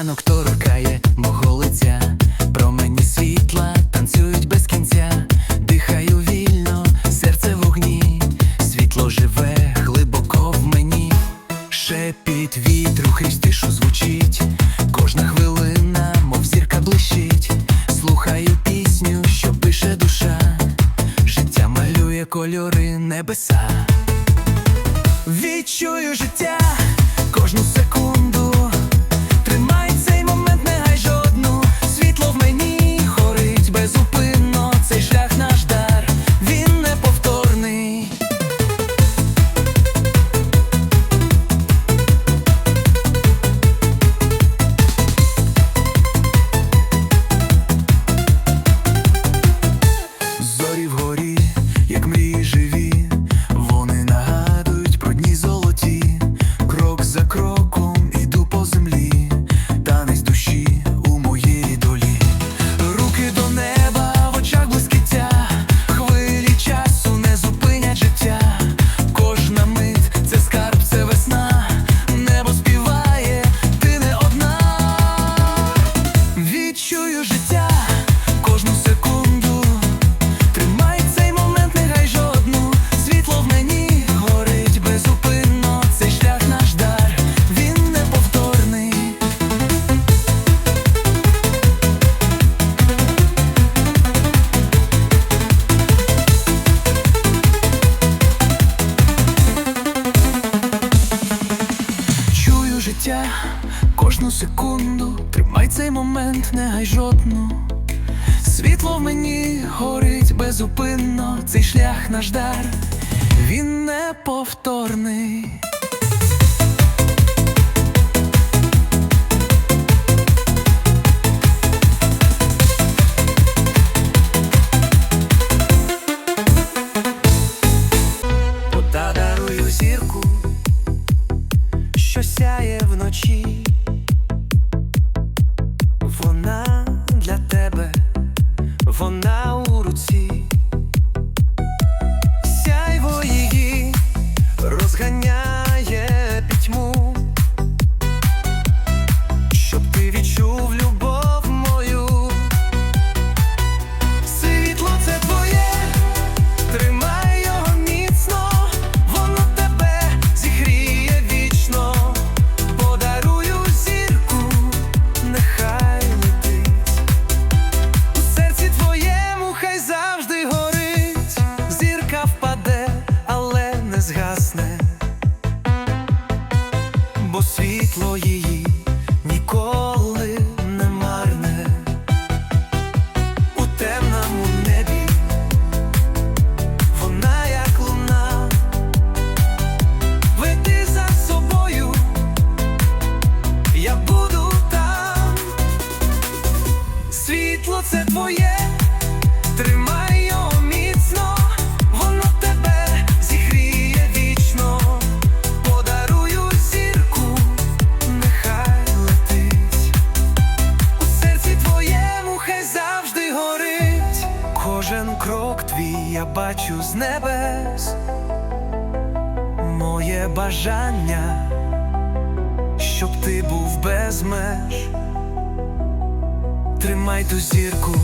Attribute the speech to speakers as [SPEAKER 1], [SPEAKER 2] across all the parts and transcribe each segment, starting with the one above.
[SPEAKER 1] Rano kto rukaje, момент не гай жодну Світло в мені горить безупинно, цей шлях наш дар, він неповторний. крок твій я бачу з небес, моє бажання, щоб ти був без меж, тримай ту зірку.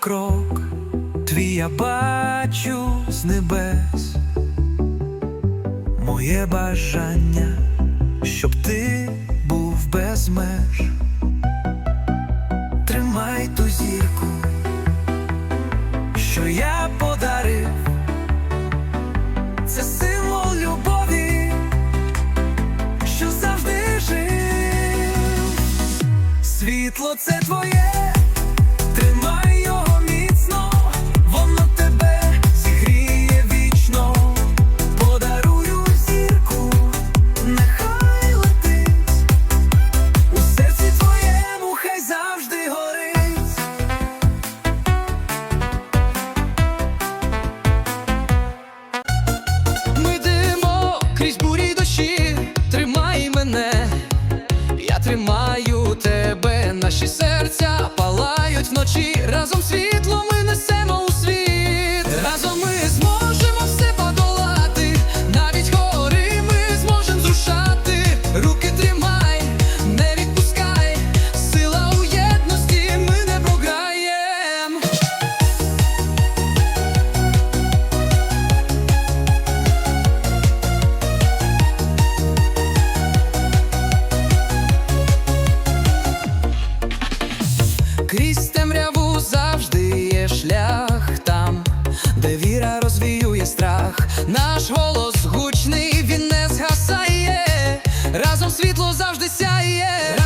[SPEAKER 1] крок, твій я бачу з небес, моє бажання, щоб ти був без меж. Тримай ту зірку, що я подарив, це символ любові, що завжди світло це твоє.
[SPEAKER 2] Крізь темряву завжди є шлях там, де віра розвіює страх, наш голос гучний, він не згасає, разом світло завжди сяє.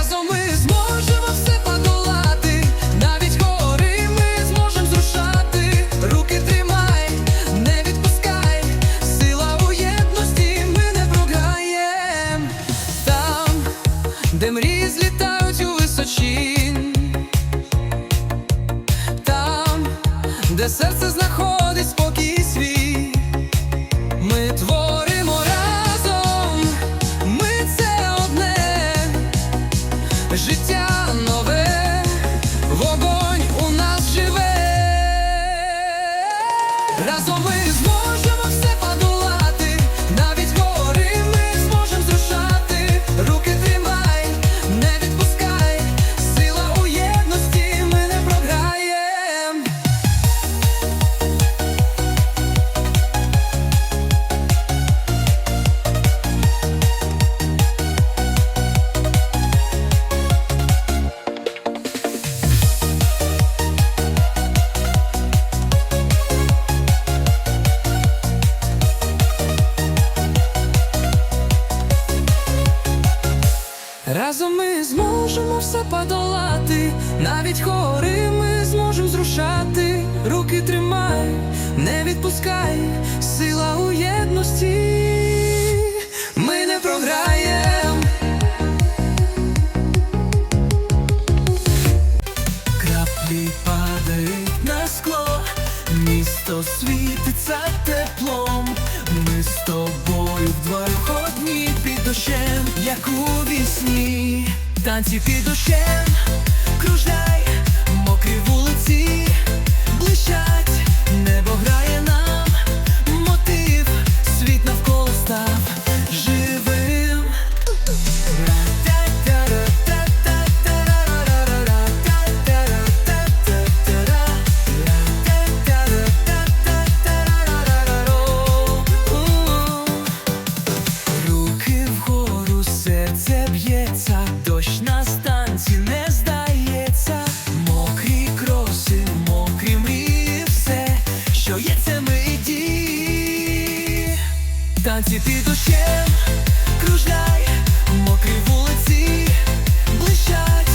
[SPEAKER 1] Світиться теплом, ми з тобою вдвох одні під дощем, як у вісні, танці під дощем, кружляй, мокрі вулиці. Танці під дощем, кружляй, мокрі вулиці, блищать.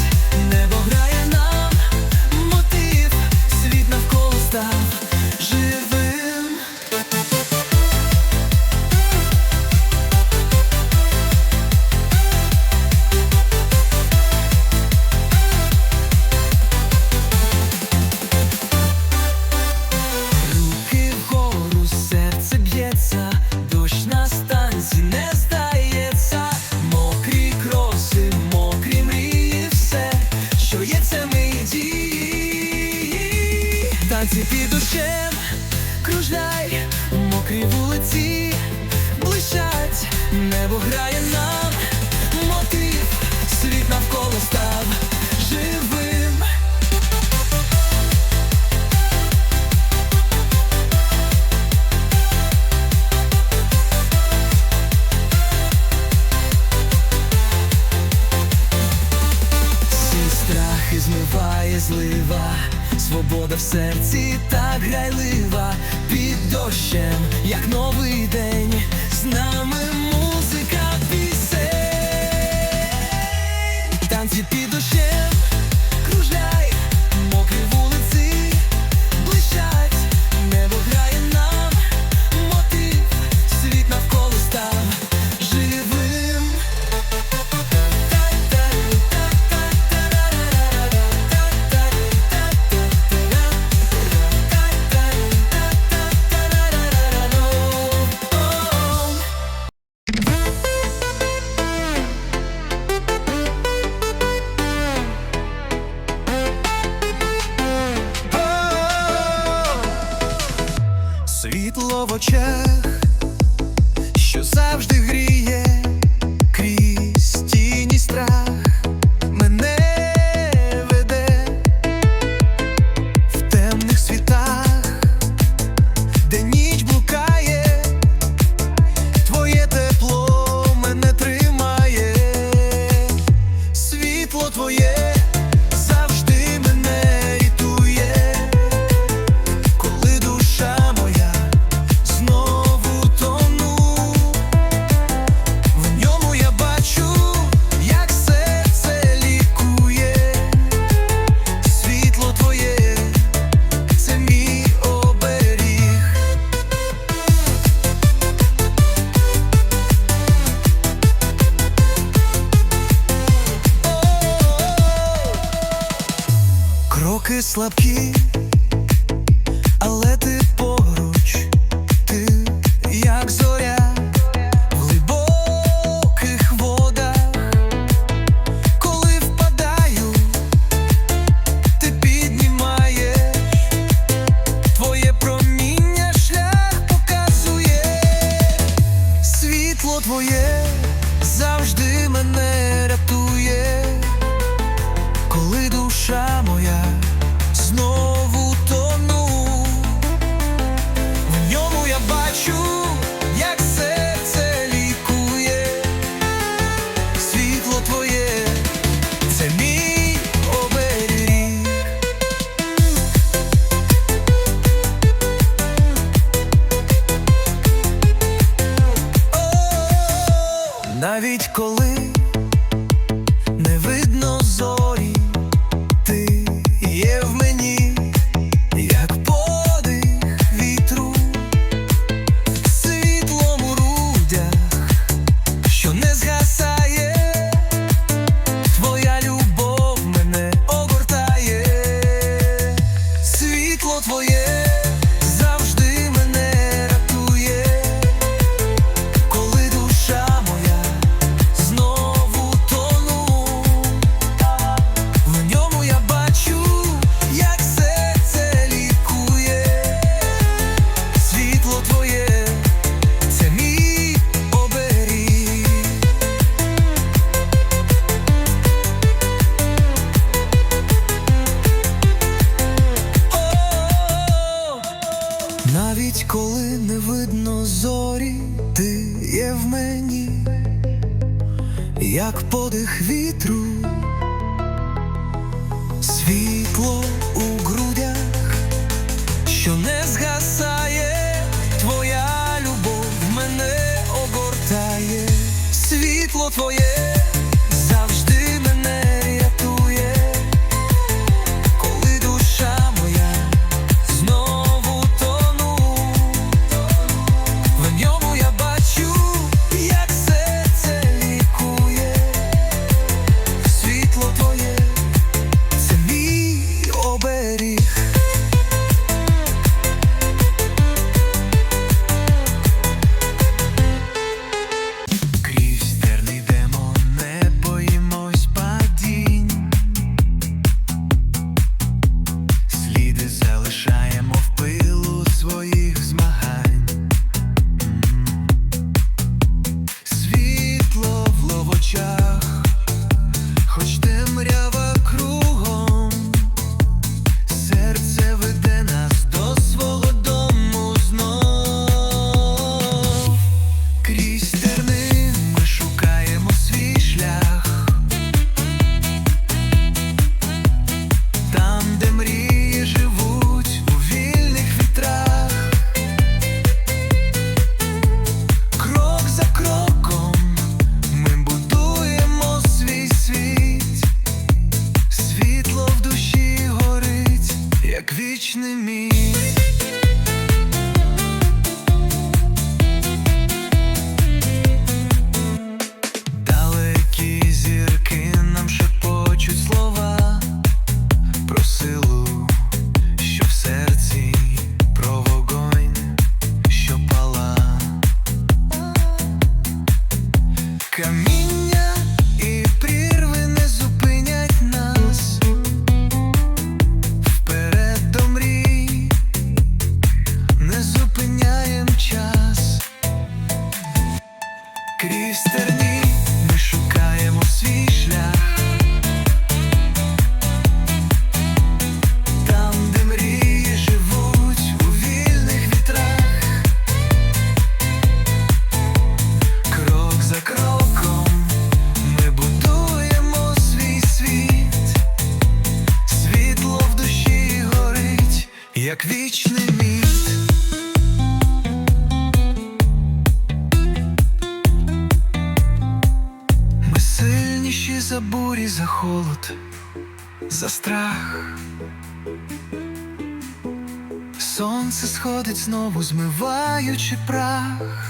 [SPEAKER 1] Світло знову змиваючи прах.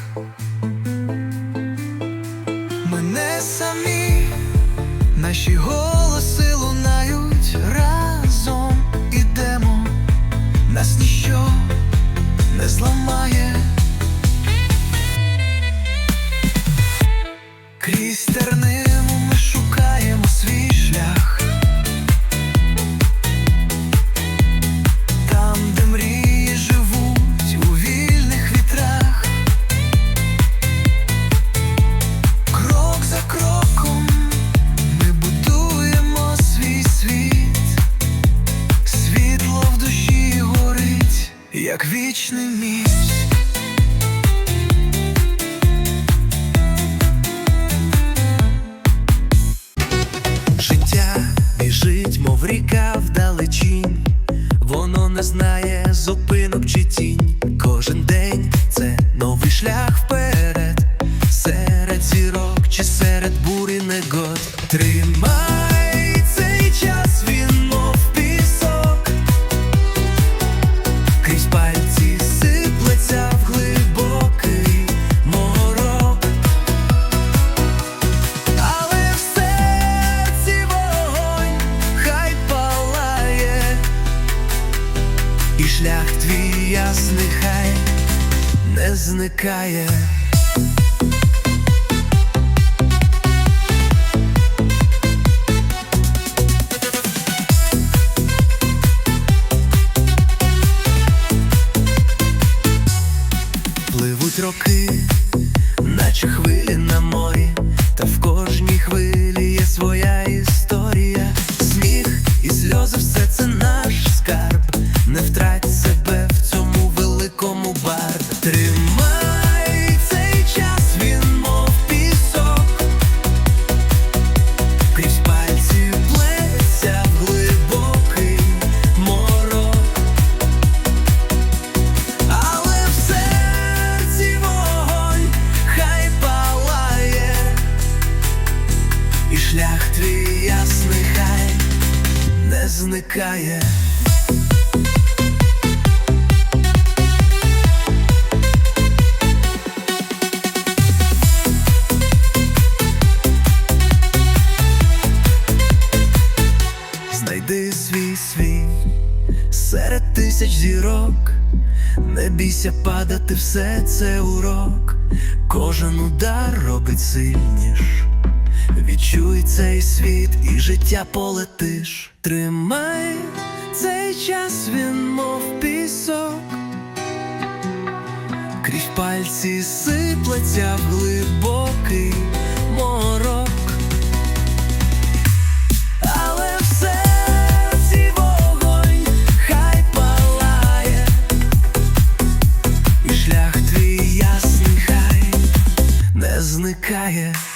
[SPEAKER 1] сильніш. Відчуй цей світ і життя полетиш. Тримай цей час він, мов пісок, крізь пальці сиплеться в глибокий.
[SPEAKER 3] quiet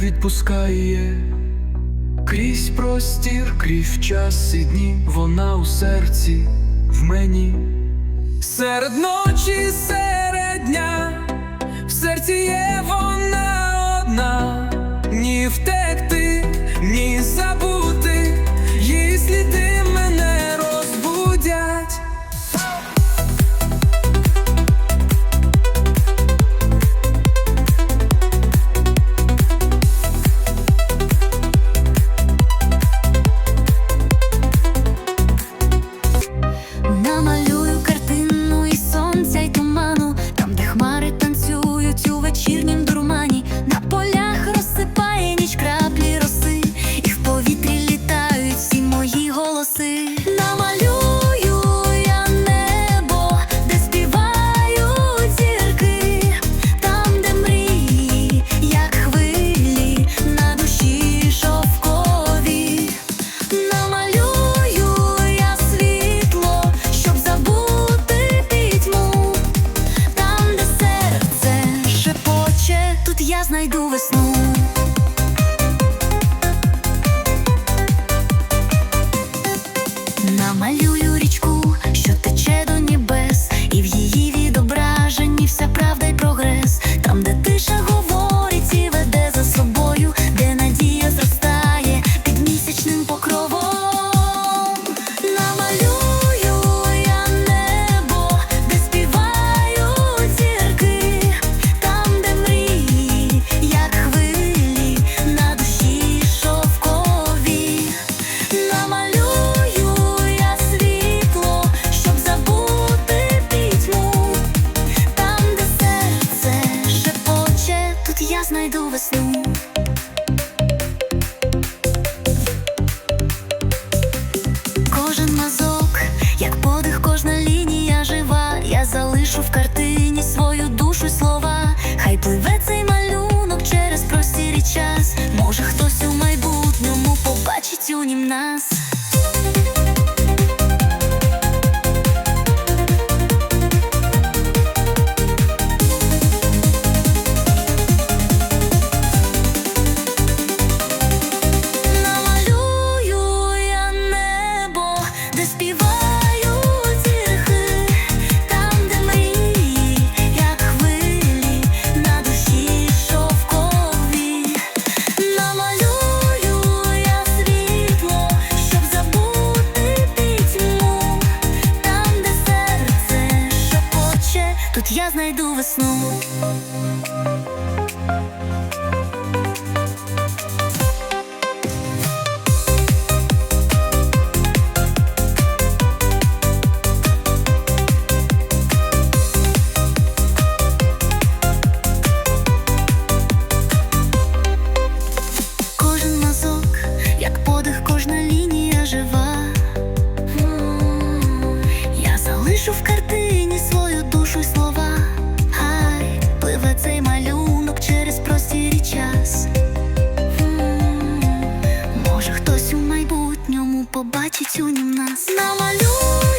[SPEAKER 3] відпускає, крізь простір, крізь час і дні, вона у серці в мені, серед ночі, серед дня, в серці є вона одна, ні втекти, ні забути.
[SPEAKER 4] Побачить у нім нас. Намалюю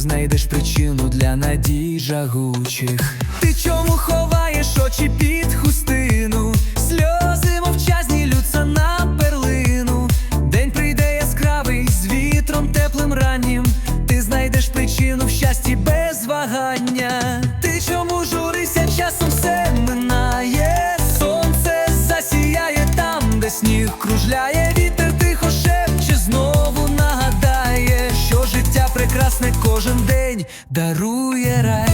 [SPEAKER 1] знайдеш причину для надій жагучих. Ти чому ховаєш очі під хустину? Сльози мовчазні лються на перлину. День прийде яскравий з вітром теплим раннім. Ти знайдеш причину в щасті без вагання. Ти чому журися, часом все кожен день дарує рай.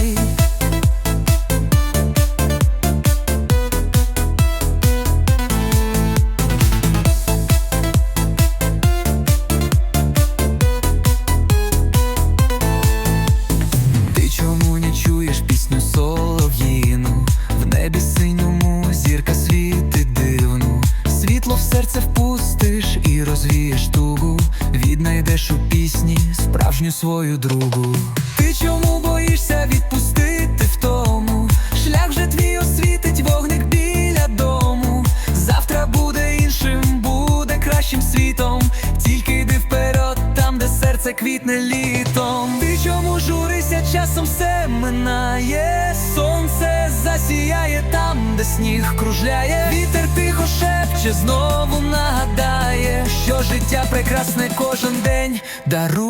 [SPEAKER 1] Свою другу. Ти чому боїшся відпустити втому? Шлях вже твій освітить вогник біля дому. Завтра буде іншим, буде кращим світом. Тільки йди вперед, там, де серце квітне літом. Ти чому журися, часом все минає. Сонце засіяє там, де сніг кружляє. Вітер тихо шепче, знову нагадає, що життя прекрасне кожен день дарує.